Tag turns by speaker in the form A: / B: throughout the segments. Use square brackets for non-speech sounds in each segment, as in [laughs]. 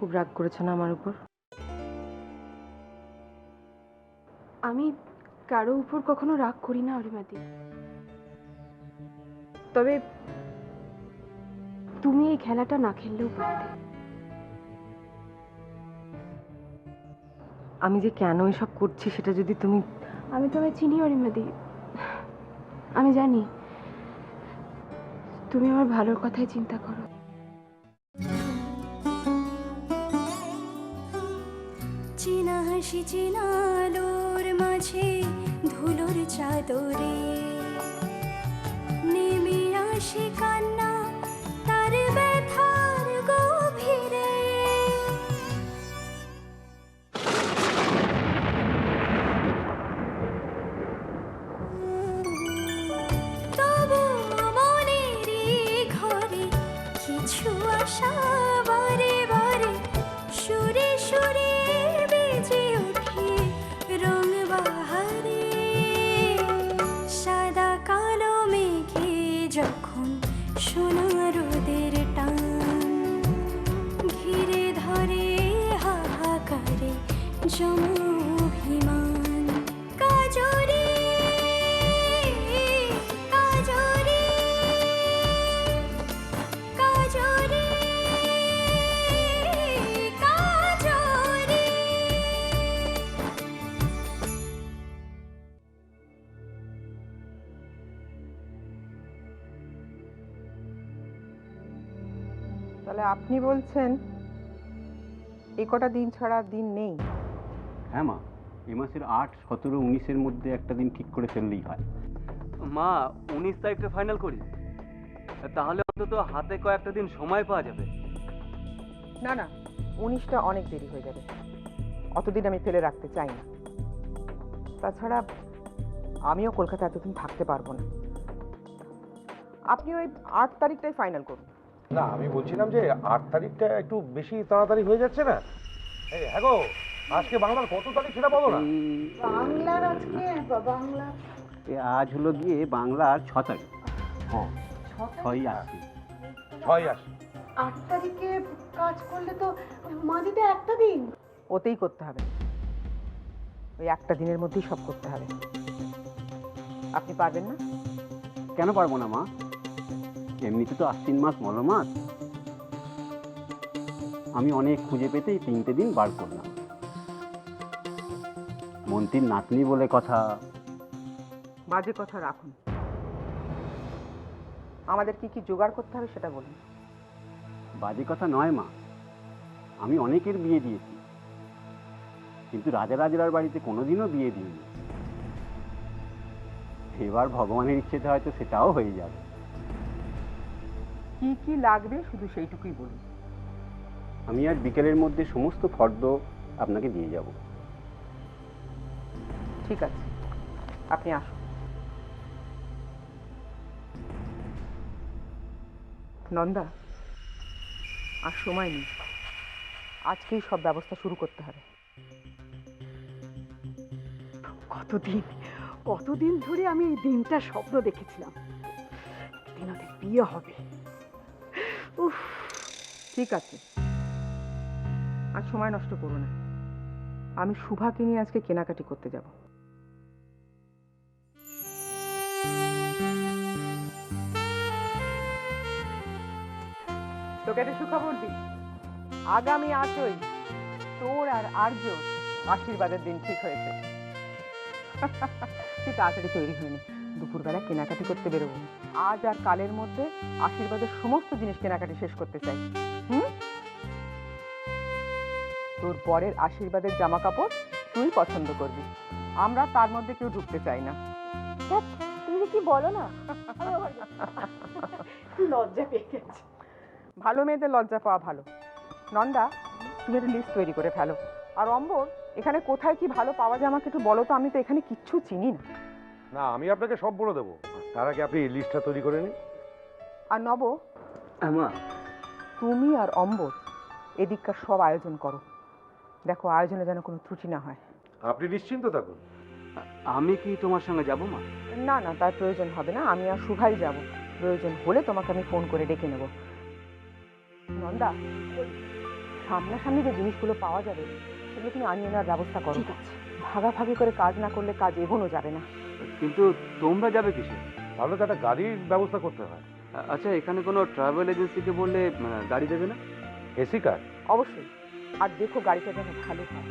A: খুব রাগ করেছ না আমার উপর?
B: আমি কারও উপর কখনো রাগ করি না অরিমাদি। তবে তুমি এই খেলাটা না খেললেও পারতে।
A: আমি যে কেন এসব করছি সেটা যদি তুমি
B: আমি তোমায় চিনি অরিমাদি। আমি জানি। তুমি আমার ভালোর কথাই চিন্তা করো।
C: চিনা হাসি চিনা আলোর মাঝে ধুলোর চাদরে। নেমে আসে কান্না
D: তাহলে আপনি বলছেন এ কটা দিন ছাড়া দিন নেই?
E: হ্যাঁ মা এ মাসের আট সতেরো উনিশের মধ্যে একটা দিন ঠিক করে ফেললেই হয়।
F: মা উনিশ তারিখটা ফাইনাল করি। তাহলে অন্তত হাতে কয়েকটা দিন সময় পাওয়া যাবে।
D: না না উনিশটা অনেক দেরি হয়ে যাবে। অতদিন আমি ফেলে রাখতে চাই না। তাছাড়া আমিও কলকাতা এতদিন থাকতে পারব না। আপনি ওই আট তারিখটাই ফাইনাল করুন।
G: না আমি বলছিলাম যে আট তারিখটা একটু বেশি তাড়াতাড়ি হয়ে যাচ্ছে না। এই হ্যাঁ গো আজকে বাংলার কত তারিখ সেটা বলো না। বাংলার আজকে?
E: এ আজ হলো গিয়ে বাংলার ছ তারিখ।
G: হ্যাঁ
E: ছয়ই আসছে
G: ছয় আস
H: আট তারিখে কাজ করলে তো মাঝিতে একটা দিন।
D: ওতেই করতে হবে। ওই একটা দিনের মধ্যেই সব করতে হবে। আপনি পারবেন না?
E: কেন পারব না মা? এমনিতে তো আশ্বিন মাস মল মাস আমি অনেক খুঁজে পেতেই তিনটে দিন বার করলাম। মন্ত্রীর নাতনি বলে কথা।
D: বাজে কথা রাখুন। আমাদের কি কি জোগাড় করতে হবে সেটা বলুন।
E: বাজে কথা নয় মা। আমি অনেকের বিয়ে দিয়েছি। কিন্তু রাজারাজরার বাড়িতে কোনোদিনও বিয়ে দিইনি। এবার ভগবানের ইচ্ছেতে হয়তো সেটাও হয়ে যাবে।
D: কি কি লাগবে শুধু সেইটুকুই বলুন।
E: আমি আজ বিকেলের মধ্যে সমস্ত ফর্দ আপনাকে দিয়ে যাব।
D: ঠিক আছে। আপনি আসুন। নন্দা আর সময় নেই। আজকেই সব ব্যবস্থা শুরু করতে হবে।
H: কতদিন কতদিন ধরে আমি এই দিনটা স্বপ্ন দেখেছিলাম। দিন ওদের বিয়ে হবে। উফ,
D: ঠিক আছে। আর সময় নষ্ট করো না। আমি শুভাকে নিয়ে আজকে কেনাকাটি করতে যাব। তোকে একটা সুখবর দিই। আগামী আটই তোর আর আর্য আশীর্বাদের দিন ঠিক হয়েছে। তুই তাড়াতাড়ি তৈরি হয়নি দুপুরবেলা কেনাকাটি করতে বেরোবো। আজ আর কালের মধ্যে আশীর্বাদের সমস্ত জিনিস কেনাকাটি শেষ করতে চাই। হুম? তোর পরের আশীর্বাদের জামা কাপড় তুই পছন্দ করবি। আমরা তার মধ্যে কেউ ঢুকতে চাই না।
H: তুমি কি বলো না? লজ্জা পেয়ে গেছে।
D: ভালো মেয়েদের লজ্জা পাওয়া ভালো। নন্দা তুমি একটা লিস্ট তৈরি করে ফেলো। আর অম্বর এখানে কোথায় কি ভালো পাওয়া যায় আমাকে একটু বলো তো আমি তো এখানে কিচ্ছু চিনি না।
G: না আমি আপনাকে সব বলে দেবো। তার আগে আপনি লিস্টটা তৈরি করে নিন।
D: আর নব
F: মা।
D: তুমি আর অম্বর এদিককার সব আয়োজন করো। দেখো আয়োজনে যেন কোনো ত্রুটি না হয়।
G: আপনি নিশ্চিন্ত থাকুন।
F: আমি কি তোমার সঙ্গে যাব মা?
D: না না তার প্রয়োজন হবে না। আমি আর শুভাই যাব। প্রয়োজন হলে তোমাকে আমি ফোন করে ডেকে নেব। নন্দা সামনাসামনি যে জিনিসগুলো পাওয়া যাবে সেগুলো তুমি আনিয়ে নেওয়ার ব্যবস্থা করো। ভাগাভাগি করে কাজ না করলে কাজ এগোনো যাবে না।
F: কিন্তু তোমরা যাবে কিসে?
G: তাহলে তো একটা গাড়ির ব্যবস্থা করতে হয়।
F: আচ্ছা এখানে কোনো ট্রাভেল এজেন্সিকে বললে গাড়ি দেবে না?
G: AC car?
D: অবশ্যই। আর দেখো গাড়িটা যেন ভালো হয়।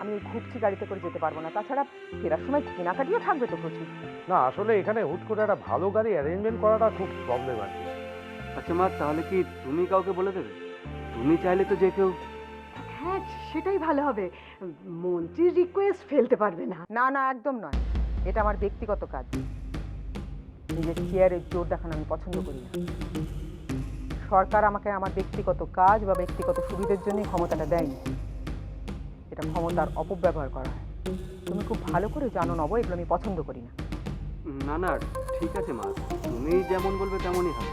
D: আমি ঘুরছি গাড়িতে করে যেতে পারব না। তাছাড়া ফেরার সময় কেনাকাটিও থাকবে তো প্রচুর।
G: না আসলে এখানে হুট করে একটা ভালো গাড়ি অ্যারেঞ্জমেন্ট করাটা খুব প্রবলেম আর কি।
F: আচ্ছা মা তাহলে কি তুমি কাউকে বলে দেবে? তুমি চাইলে তো যে কেউ।
H: হ্যাঁ সেটাই ভালো হবে। মন্ত্রীর রিকোয়েস্ট ফেলতে পারবে না।
D: না না একদম নয়। এটা আমার ব্যক্তিগত কাজ। নিজের চেয়ারের জোর দেখানো আমি পছন্দ করি না। সরকার আমাকে আমার ব্যক্তিগত কাজ বা ব্যক্তিগত সুবিধার জন্যই ক্ষমতাটা দেয়নি। এটা ক্ষমতার অপব্যবহার করা হয়। তুমি খুব ভালো করে জানো নব এগুলো আমি পছন্দ করি না।
F: না না ঠিক আছে মা। তুমি যেমন বলবে তেমনই হবে।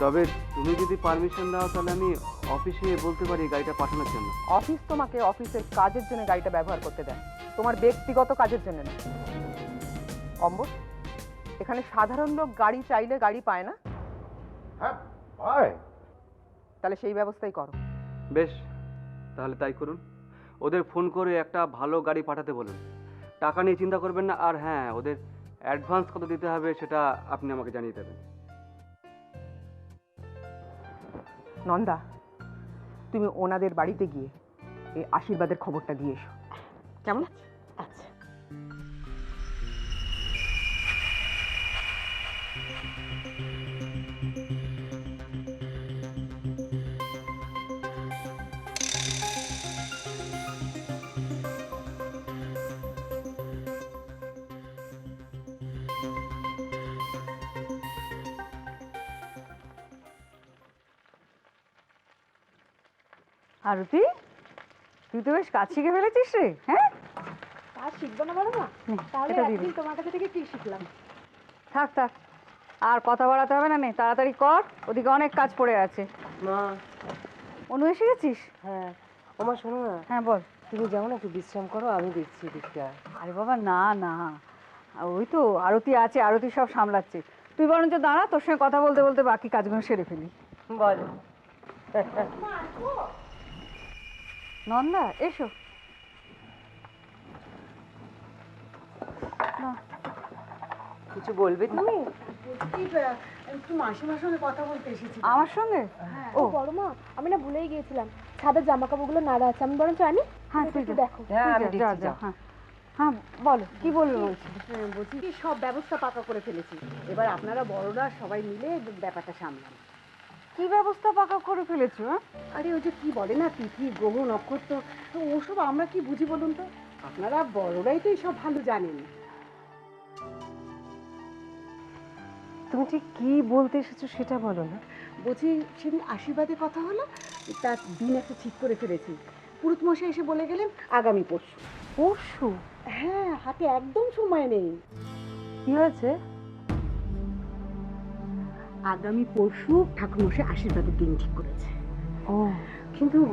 F: তবে তুমি যদি পারমিশন দাও তাহলে আমি অফিসে বলতে পারি গাড়িটা পাঠানোর জন্য।
D: অফিস তোমাকে অফিসের কাজের জন্য গাড়িটা ব্যবহার করতে দেয়। তোমার ব্যক্তিগত কাজের জন্য না। অম্বর এখানে সাধারণ লোক গাড়ি চাইলে গাড়ি পায় না।
G: হ্যাঁ ভাই
D: তাহলে সেই ব্যবস্থাই করো।
F: বেশ তাহলে তাই করুন। ওদের ফোন করে একটা ভালো গাড়ি পাঠাতে বলুন। টাকা নিয়ে চিন্তা করবেন না আর হ্যাঁ ওদের অ্যাডভান্স কত দিতে হবে সেটা আপনি আমাকে জানিয়ে দেবেন।
D: নন্দা তুমি ওনাদের বাড়িতে গিয়ে এই আশীর্বাদের খবরটা দিয়ে এসো। কেমন
B: আচ্ছা
H: আরতি তুই তো বেশ কাজ শিখে ফেলেছিস রে হ্যাঁ?
B: আর শিখব না বড় মা তাহলে একদিন তোমার কাছে থেকে কি শিখলাম?
H: থাক থাক আর কথা বাড়াতে হবে না নে তাড়াতাড়ি কর ওদিকে অনেক কাজ পড়ে আছে।
A: মা।
H: অনু এসে গেছিস?
A: হ্যাঁ। ওমা শোনো না।
H: হ্যাঁ বল।
A: তুমি যেমন একটু বিশ্রাম করো আমি দেখছি দিকটা
H: আরে বাবা না না। ওই তো আরতি আছে আরতি সব সামলাচ্ছে। তুই বরঞ্চ দাঁড়া তোর সঙ্গে কথা বলতে বলতে বাকি কাজগুলো সেরে ফেলি।
A: বলো।
H: নন্দা এসো।
A: কিছু বলবে তুমি?
H: একটু মাসিমার সঙ্গে কথা বলতে এসেছি। আমার সঙ্গে?
B: ও। বড় মা আমি না ভুলেই গিয়েছিলাম। ছাদের জামা কাপড়গুলো নাড়া আছে আমি বরঞ্চ আনি
H: হ্যাঁ
B: একটু দেখো।
A: হ্যাঁ।
H: হ্যাঁ। হ্যাঁ বলো কি বলবে বলছি? হ্যাঁ বলছি কি সব ব্যবস্থা পাকা করে ফেলেছি। এবার আপনারা বড়রা সবাই মিলে ব্যাপারটা সামলান। কি ব্যবস্থা পাকা করে ফেলেছো হ্যাঁ? আরে ওই যে কি বলে না তিথি গ্রহ নক্ষত্র তো ওসব আমরা কি বুঝি বলুন তো? আপনারা বড়রাই তো এইসব ভালো জানেন।
A: তুমি ঠিক কি বলতে এসেছ সেটা বলো না।
H: বলছি সেদিন আশীর্বাদের কথা হলো তার দিন একটা ঠিক করে ফেলেছি। পুরুত মশাই এসে বলে গেলেন আগামী পরশু।
A: পরশু?
H: হ্যাঁ হাতে একদম সময় নেই।
A: কি হয়েছে?
H: আগামী পরশু ঠাকুরমশাই আশীর্বাদের দিন ঠিক করেছে।
A: ও।
H: কিন্তু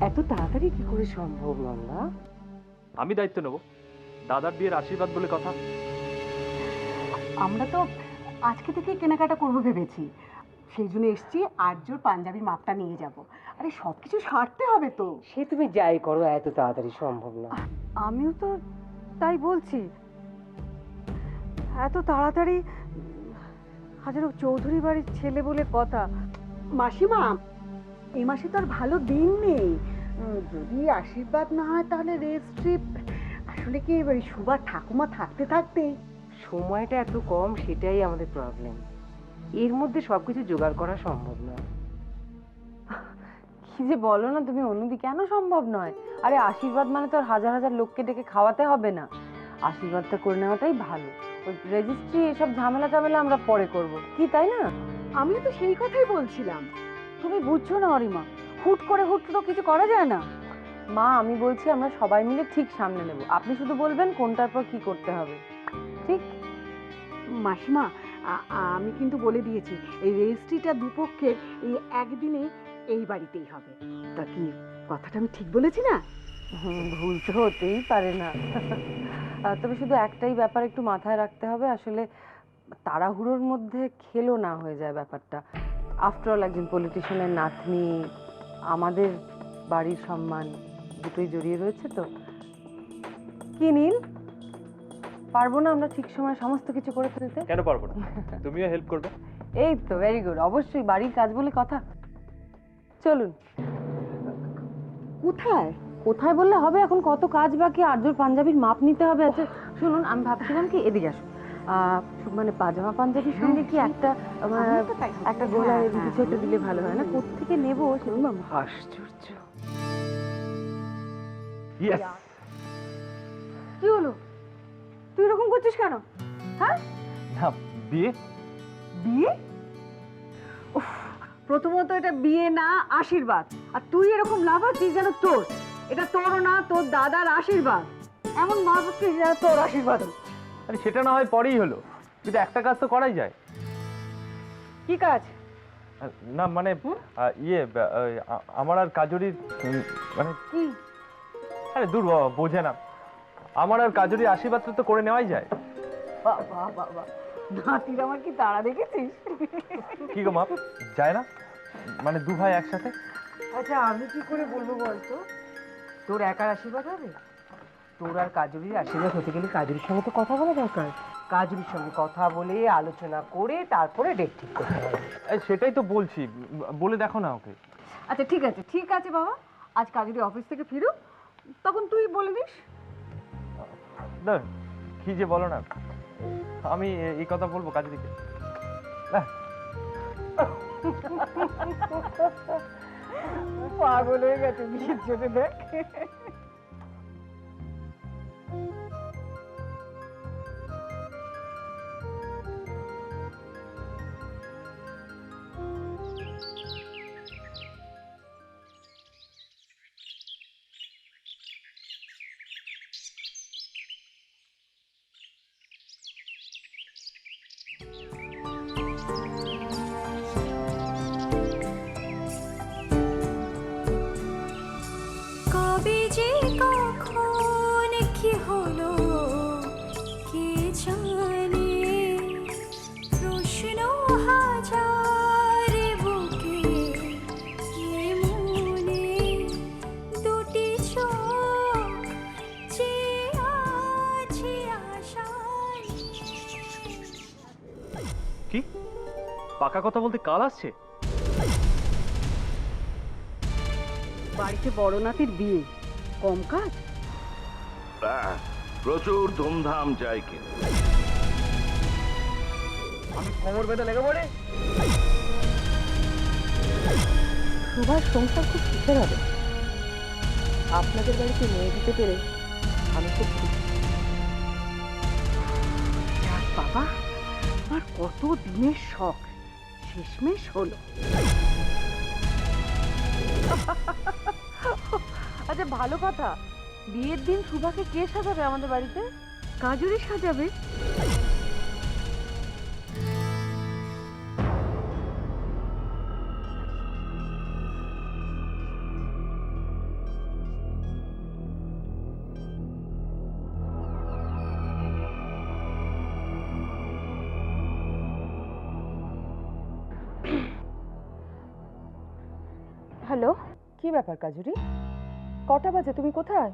A: এত তাড়াতাড়ি কি করে সম্ভব নন্দা
I: আমি দায়িত্ব নেব। দাদার বিয়ের আশীর্বাদ বলে কথা।
H: আমরা তো আজকে থেকে কেনাকাটা করব ভেবেছি। সেই জন্য এসছি আর্যর পাঞ্জাবির মাপটা নিয়ে যাব। আরে সব কিছু সারতে হবে তো।
A: সে তুমি যাই করো এত তাড়াতাড়ি সম্ভব না।
H: আমিও তো তাই বলছি। এত তাড়াতাড়ি হাজারো চৌধুরী বাড়ির ছেলে বলে কথা। মাসিমা এই মাসে তো আর ভালো দিন নেই। যদি আশীর্বাদ না হয় তাহলে রেস্ট ট্রিপ আসলে কি ওই সুবার ঠাকুমা থাকতে থাকতে
A: সময়টা এত কম সেটাই আমাদের প্রবলেম এর মধ্যে সবকিছু জোগাড় করা সম্ভব নয়। কি যে বলো না তুমি অনুদি কেন সম্ভব নয়? আরে আশীর্বাদ মানে তো আর হাজার হাজার লোককে ডেকে খাওয়াতে হবে না। আশীর্বাদটা করে নেওয়াটাই ভালো। ওই রেজিস্ট্রি এসব ঝামেলা টামেলা আমরা পরে করব। কি তাই না?
H: আমিও তো সেই কথাই বলছিলাম। তুমি বুঝছ না অরিমা? হুট করে হুট তো কিছু করা যায় না?
A: মা আমি বলছি আমরা সবাই মিলে ঠিক সামনে নেব। আপনি শুধু বলবেন কোনটার পর কি করতে হবে। ঠিক?
H: মাসিমা আমি কিন্তু বলে দিয়েছি এই রেজিস্ট্রিটা দুপক্ষের এই একদিনে এই বাড়িতেই হবে। তা কি কথাটা আমি ঠিক বলেছি না?
A: ভুল তো হতেই পারে না। তবে শুধু একটাই ব্যাপার একটু মাথায় রাখতে হবে আসলে তাড়াহুড়োর মধ্যে খেলো না হয়ে যায় ব্যাপারটা। আফটার অল একজন পলিটিশিয়ানের নাতনি আমাদের বাড়ির সম্মান দুটোই জড়িয়ে রয়েছে তো। কি নীল? পারব না আমরা ঠিক সময় সমস্ত কিছু করে ফেলতে?
I: কেন পারব না? তুমিও হেল্প করবে।
A: এই তো ভেরি গুড অবশ্যই বাড়ির কাজ বলে কথা। চলুন।
H: কোথায়?
A: কোথায় বললে হবে? এখন কত কাজ বাকি? আর্যর পাঞ্জাবির মাপ নিতে হবে। আচ্ছা শুনুন আমি ভাবছিলাম কি এদিকে আসুন। মানে পাজামা পাঞ্জাবির সঙ্গে কি একটা একটা গোলা
H: হ্যাঁ, হ্যাঁ,
A: কিছু একটা দিলে ভালো হয় না? কোথেকে নেব? সেরকম আশ্চর্য।
I: ইয়েস
H: কি হলো? তুই এরকম করছিস কেন?
I: না বিয়ে?
H: বিয়ে? উফ, প্রথমত এটা বিয়ে না আশীর্বাদ। আর তুই এরকম লাফাচ্ছিস যেন তোর। এটা তোরও না তোর দাদার আশীর্বাদ। এমন লাফাচ্ছিস যেন তোর আশীর্বাদ।
I: আরে সেটা না হয় পরেই হলো। কিন্তু একটা কাজ তো করাই যায়।
H: কি কাজ?
I: না মানে ইয়ে আমার আর কাজরির মানে
H: কি?
I: আরে দূর বাবা, বোঝে না। আমার আর কাজরির আশীর্বাদটা তো করে নেওয়াই যায়।
H: বাবা বাবা নাতির আমার কি তাড়া দেখেছিস?
I: কি গো মা যায় না? মানে দু ভাই একসাথে?
H: আচ্ছা আমি কি করে বলব বলতো? তোর একার আশীর্বাদ হবে? তোর আর কাজুরির আশীর্বাদ হতে গেলে কাজুরির সঙ্গে তো কথা বলা দরকার। কাজুরির সঙ্গে কথা বলে আলোচনা করে তারপরে ডেট ঠিক করতে হবে।
I: সেটাই তো বলছি। বলে দেখো না ওকে।
H: আচ্ছা ঠিক আছে ঠিক আছে বাবা। আজ কাজুরি অফিস থেকে ফিরুক তখন তুই বলে দিস।
I: না কি যে বলো না। আমি এই কথা বলব কাজরিকে। না [laughs]
H: পাগল হয়ে গেছে বিয়ের জন্য দেখ।
C: যে কখন কি হলো কে জানে। প্রশ্ন হাজার বুকে কে মনে দুটি চোখ যে আছে
I: কি? পাকা কথা বলতে কাল আসছে?
H: বাড়িতে বড় নাতির বিয়ে। কম কাজ?
J: হ্যাঁ, প্রচুর ধুমধাম চাই কিন্তু।
I: আমি খবর বেঁধে লেগে পড়ে।
A: সুভাষ সংসার খুব সুখের হবে। আপনাদের বাড়িতে মেয়ে দিতে পেরে আমি খুব খুশি।
H: যাক বাবা আমার কত দিনের শখ। শেষমেশ হলো। [laughs]
A: আচ্ছা ভালো কথা। বিয়ের দিন সুভাকে কে সাজাবে আমাদের বাড়িতে?
H: কাজুরি সাজাবে।
B: হ্যালো কি ব্যাপার কাজুরি? কটা বাজে? তুমি কোথায়?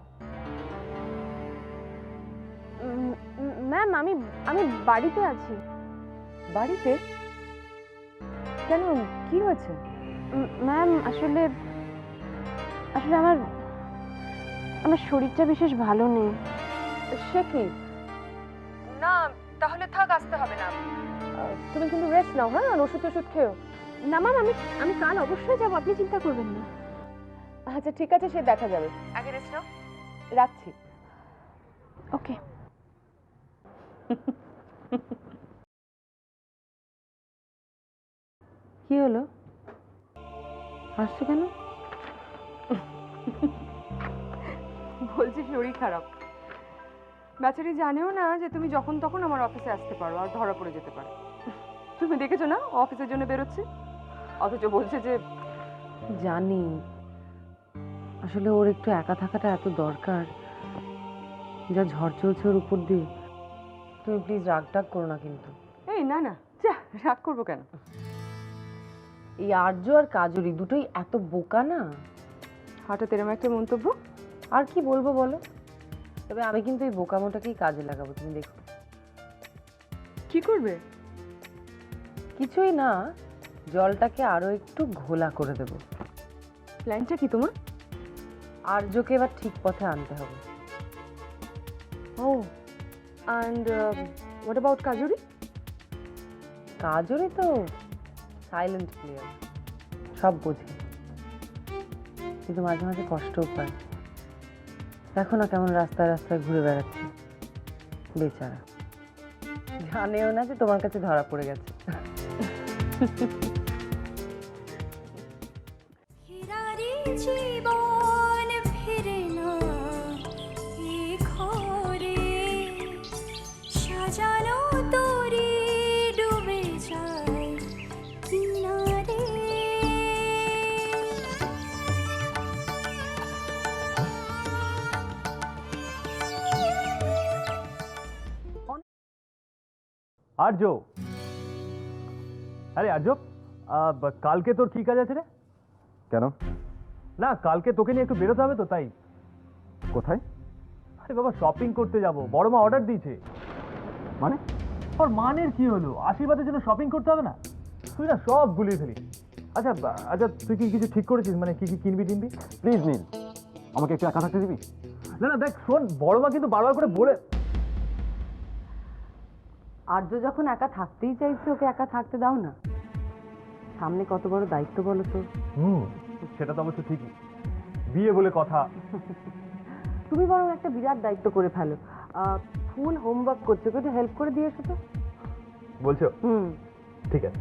B: ম্যাম আমি আমি বাড়িতে আছি। বাড়িতে? কেন? কি হয়েছে? ম্যাম আসলে আসলে আমার আমার শরীরটা বিশেষ ভালো নেই। সে কি? না তাহলে থাক আসতে হবে না তুমি কিন্তু রেস্ট নাও হ্যাঁ? ওষুধ ওষুধ খেও। না ম্যাম আমি আমি কাল অবশ্যই যাব আপনি চিন্তা করবেন না। আচ্ছা ঠিক আছে সে দেখা যাবে। আগে রেস্ট নাও। রাখছি। ওকে। [laughs]
A: কি হলো? হাসছো কেন? [laughs]
B: বলছি শরীর খারাপ। বেচারি জানেও না যে তুমি যখন তখন আমার অফিসে আসতে পারো আর ধরা পড়ে যেতে পারো। তুমি দেখেছ না? অফিসের জন্য বেরোচ্ছে। অথচ বলছে যে
A: জানি। আসলে ওর একটু একা থাকাটা এত দরকার। যা ঝড় চলছে ওর উপর দিয়ে। তুমি প্লিজ রাগ টাগ করো না কিন্তু।
B: এই না না। যা রাগ করব কেন?
A: এই আর্য আর কাজরি দুটোই এত বোকা না?
B: হঠাৎ এরকম একটা মন্তব্য?
A: আর কি বলব বলো? তবে আমি কিন্তু এই বোকামোটাকেই কাজে লাগাবো তুমি দেখো।
B: কি করবে?
A: কিছুই না জলটাকে আরও একটু ঘোলা করে দেবো।
B: প্ল্যানটা কি তোমার?
A: আর্যকে এবার ঠিক পথে আনতে হবে।
B: ও and what about Kajuri?
A: Kajuri তো সাইলেন্ট প্লেয়ার সব বোঝে। কিন্তু মাঝে মাঝে কষ্টও পায়। দেখো না কেমন রাস্তায় রাস্তায় ঘুরে বেড়াচ্ছে। বেচারা। জানেও না যে তোমার কাছে ধরা পড়ে গেছে।
I: আর্য আরে আর্য কালকে তোর কি কাজ আছে রে?
K: কেন?
I: না কালকে তোকে নিয়ে একটু বেরোতে হবে তো তাই।
K: কোথায়?
I: আরে বাবা শপিং করতে যাব। বড় মা অর্ডার দিয়েছে।
K: মানে?
I: ওর মানের কি হলো? আশীর্বাদের জন্য শপিং করতে হবে না? তুই না সব গুলিয়ে ফেলিস। আচ্ছা আচ্ছা তুই কি কিছু ঠিক করেছিস? মানে কি কি কিনবি টিনবি?
K: প্লিজ নীল। আমাকে একটু একা থাকতে দিবি?
I: না না দেখ শোন বড় মা কিন্তু বারবার করে বলে
A: আর্য যখন একা থাকতেই চাইছে ওকে একা থাকতে দাও না। সামনে কত বড় দায়িত্ব বলো তো।
I: হুম সেটা তো অবশ্য ঠিকই। বিয়ে বলে কথা। [laughs]
A: তুমি বরং একটা বিরাট দায়িত্ব করে ফেলো। ফুল হোমওয়ার্ক করছে একটু হেল্প করে দিয়ে এসো তো।
I: বলছো?
A: হুম।
I: ঠিক আছে।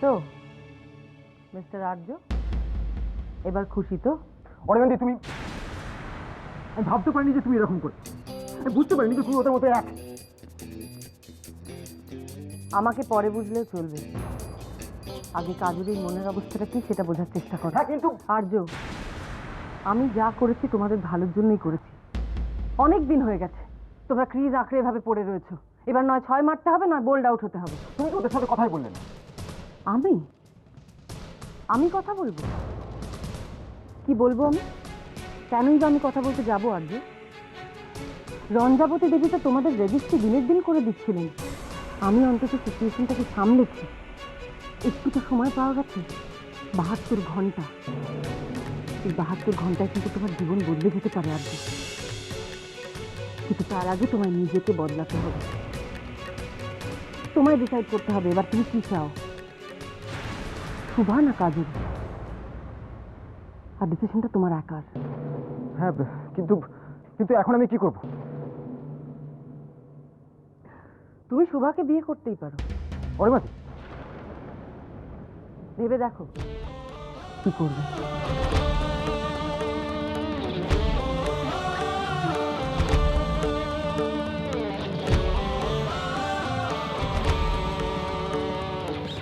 A: তো মিস্টার আর্য? এবার খুশি তো?
K: অনিমান্দি তুমি আমি ভাবতে পারিনি যে তুমি এরকম করে আমি বুঝতে পারিনি যে তুমি ওদের মতো এক।
A: আমাকে পরে বুঝলেও চলবে। আগে কাজুরির মনের অবস্থাটা কি সেটা বোঝার চেষ্টা করো।
K: হ্যাঁ কিন্তু
A: আর্য আমি যা করেছি তোমাদের ভালোর জন্যই করেছি। অনেক দিন হয়ে গেছে। তোমরা ক্রিজ আঁকড়ে এভাবে পড়ে রয়েছো। এবার নয় ছয় মারতে হবে নয় বোল্ড আউট হতে হবে।
K: তুমি তো ওদের সাথে কথাই বললে না।
A: আমি? আমি কথা বলব? কি বলব আমি? কেনই বা আমি কথা বলতে যাব আর্য রঞ্জাবতী দেবী তো তোমাদের রেজিস্ট্রি দিনের দিন করে দিচ্ছিলেন। আমি অন্তত সিচুয়েশনটাকে সামলেছি। একটু তো সময় পাওয়া গেছে। বাহাত্তর ঘণ্টা। এই বাহাত্তর ঘন্টায় কিন্তু তোমার জীবন বদলে যেতে পারে আর্য কিন্তু তার আগে তোমায় নিজেকে বদলাতে হবে। তোমায় ডিসাইড করতে হবে। এবার তুমি কি চাও? শুভা না কাজের আর ডিসিশনটা তোমার একার
K: হ্যাঁ কিন্তু কিন্তু এখন আমি কি করব?
A: তুমি শুভাকে বিয়ে করতেই পারো।
K: অনিমাদি
A: ভেবে দেখো। কি করবে?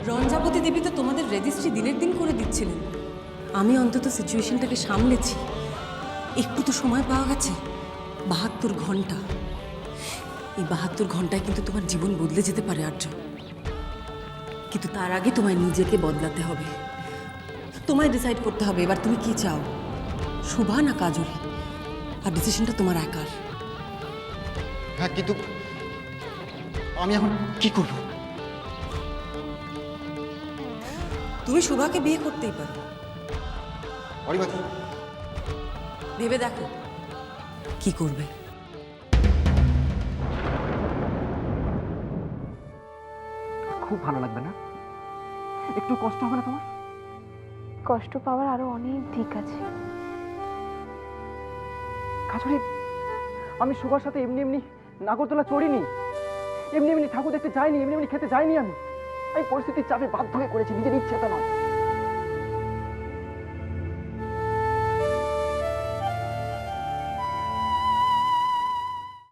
L: রঞ্জাবতী দেবী তো তোমাদের রেজিস্ট্রি দিনের দিন করে দিচ্ছিলেন। আমি অন্তত সিচুয়েশনটাকে সামলেছি। একটু তো সময় পাওয়া গেছে। বাহাত্তর ঘণ্টা। এই বাহাত্তর ঘন্টায় কিন্তু তোমার জীবন বদলে যেতে পারে আর্য কিন্তু তার আগে তোমায় নিজেকে বদলাতে হবে। তোমায় ডিসাইড করতে হবে এবার তুমি কি চাও? শুভা না কাজল? আর ডিসিশনটা তোমার একার।
K: হ্যাঁ কিন্তু আমি এখন কি করব?
L: তুমি শুভাকে বিয়ে করতেই পারো। ভেবে দেখো। কি করবে?
K: খুব ভালো লাগবে না? একটু কষ্ট হবে না তোমার?
B: কষ্ট পাওয়ার আরও অনেক দিক আছে।
K: কাজলি আমি সুভার সাথে এমনি এমনি নাগরদোলা চড়িনি। এমনি এমনি ঠাকুর দেখতে যাইনি এমনি এমনি খেতে যাইনি আমি। আমি পরিস্থিতির চাপে বাধ্য হয়ে করেছি নিজের ইচ্ছেটা নয়।